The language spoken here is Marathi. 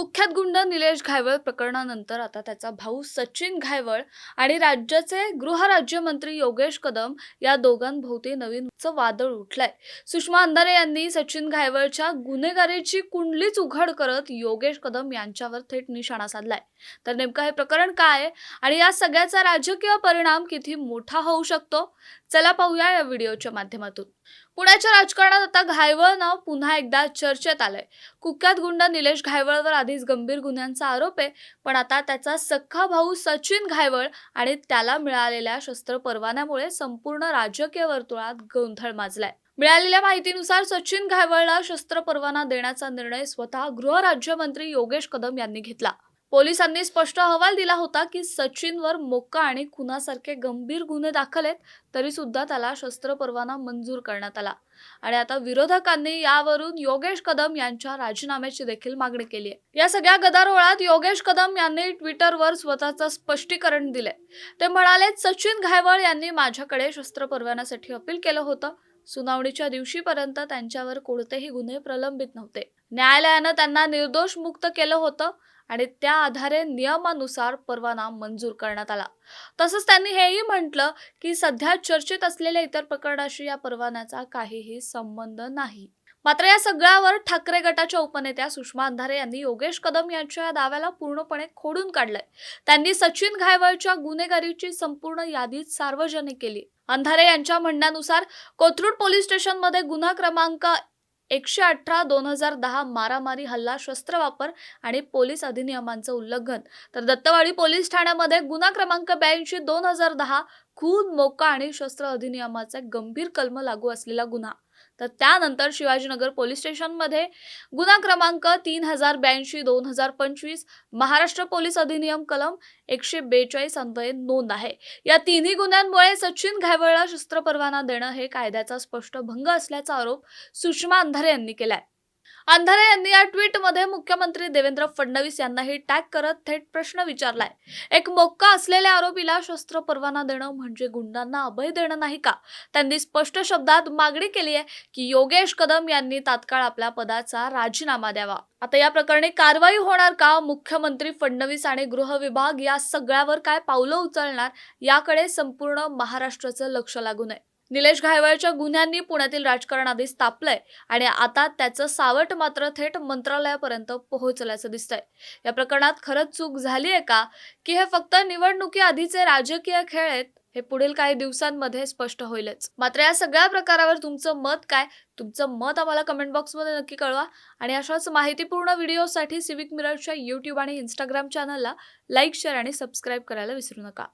कुख्यात गुंड निलेश घायवळ प्रकरणानंतर आता त्याचा भाऊ सचिन घायवळ आणि राज्याचे गृहराज्यमंत्री योगेश कदम या दोघांभोवती नवीन वादळ उठलंय. सुषमा अंधारे यांनी सचिन घायवळच्या गुन्हेगारीची कुंडलीच उघड करत योगेश कदम यांच्यावर थेट निशाणा साधलाय. तर नेमकं हे प्रकरण काय आणि या सगळ्याचा राजकीय परिणाम किती मोठा होऊ शकतो? चला पाहूया या व्हिडिओच्या माध्यमातून. पुण्याच्या राजकारणात आता घायवळ नाव पुन्हा एकदा चर्चेत आलंय. कुख्यात गुंड निलेश घायवळवर आधीच गंभीर गुन्ह्यांचा आरोप आहे पण आता त्याचा सख्खा भाऊ सचिन घायवळ आणि त्याला मिळालेल्या शस्त्र परवान्यामुळे संपूर्ण राजकीय वर्तुळात गोंधळ माजलाय. मिळालेल्या माहितीनुसार सचिन घायवळला शस्त्र परवाना देण्याचा निर्णय स्वतः गृहराज्यमंत्री योगेश कदम यांनी घेतला. पोलिसांनी स्पष्ट अहवाल दिला होता की सचिनवर मोक्का आणि खुनासारखे गंभीर गुन्हे दाखल आहेत तरी सुद्धा त्याला शस्त्र परवाना मंजूर करण्यात आला. आणि आता विरोधकांनी यावरून योगेश कदम यांच्या राजीनाम्याची देखील मागणी केली आहे या सगळ्या गदारोळात योगेश कदम यांनी ट्विटरवर स्वतःचं स्पष्टीकरण दिले ते म्हणाले सचिन घायवळ यांनी माझ्याकडे शस्त्र परवान्यासाठी अपील केलं होतं. सुनावणीच्या दिवशीपर्यंत त्यांच्यावर कोणतेही गुन्हे प्रलंबित नव्हते. न्यायालयानं त्यांना निर्दोष मुक्त केलं होतं. आणि त्या आधारे नियमानुसार परवाना मंजूर करण्यात आला. तसंच त्यांनी हेही म्हटलं की सध्या चर्चेत असलेल्या इतर प्रकरणाशी या परवान्याचा काहीही संबंध नाही. मात्र या सगळ्यावर ठाकरे गटाच्या उपनेत्या सुषमा अंधारे यांनी योगेश कदम यांच्या या दाव्याला पूर्णपणे खोडून काढलंय. त्यांनी सचिन घायवळच्या गुन्हेगारीची संपूर्ण यादीच सार्वजनिक केली. अंधारे यांच्या म्हणण्यानुसार कोथरूड पोलीस स्टेशनमध्ये गुन्हा क्रमांक एकशे अठरा दोन हजार दहा मारामारी हल्ला शस्त्र वापर आणि पोलीस अधिनियमांचं उल्लंघन. तर दत्तवाडी पोलीस ठाण्यामध्ये गुन्हा क्रमांक ब्याऐंशी दोन हजार दहा खून मोका आणि शस्त्र अधिनियमाचा गंभीर कलम लागू असलेला गुन्हा. तर त्यानंतर शिवाजीनगर पोलीस स्टेशनमध्ये गुन्हा क्रमांक तीन हजार ब्याऐंशी दोन हजार पंचवीस महाराष्ट्र पोलीस अधिनियम कलम एकशे बेचाळीस अन्वये नोंद आहे. या तिन्ही गुन्ह्यांमुळे सचिन घायवळला शस्त्र परवाना देणं हे कायद्याचा स्पष्ट भंग असल्याचा आरोप सुषमा अंधारे यांनी केलाय. अंधारे यांनी या ट्विटमध्ये मुख्यमंत्री देवेंद्र फडणवीस यांनाही टॅग करत थेट प्रश्न विचारलाय. एक मोक्का असलेल्या आरोपीला शस्त्र परवाना देणं म्हणजे गुंडांना अभय देणं नाही का? त्यांनी स्पष्ट शब्दात मागणी केली आहे की योगेश कदम यांनी तात्काळ आपल्या पदाचा राजीनामा द्यावा. आता या प्रकरणी कारवाई होणार का? मुख्यमंत्री फडणवीस आणि गृह विभाग या सगळ्यावर काय पावलं उचलणार? याकडे संपूर्ण महाराष्ट्राचं लक्ष लागू नये निलेश घायवळच्या गुन्ह्यांनी पुण्यातील राजकारण आधीच तापलंय आणि आता त्याचं सावट मात्र थेट मंत्रालयापर्यंत पोहोचल्याचं दिसतंय. या प्रकरणात खरंच चूक झाली आहे का? की हे फक्त निवडणुकी आधीचे राजकीय खेळ आहेत? हे पुढील काही दिवसांमध्ये स्पष्ट होईलच. मात्र या सगळ्या प्रकारावर तुमचं मत काय? तुमचं मत आम्हाला कमेंट बॉक्समध्ये नक्की कळवा आणि अशाच माहितीपूर्ण व्हिडिओसाठी सिविक मिररच्या यूट्यूब आणि इंस्टाग्राम चॅनलला लाईक शेअर आणि सबस्क्राईब करायला विसरू नका.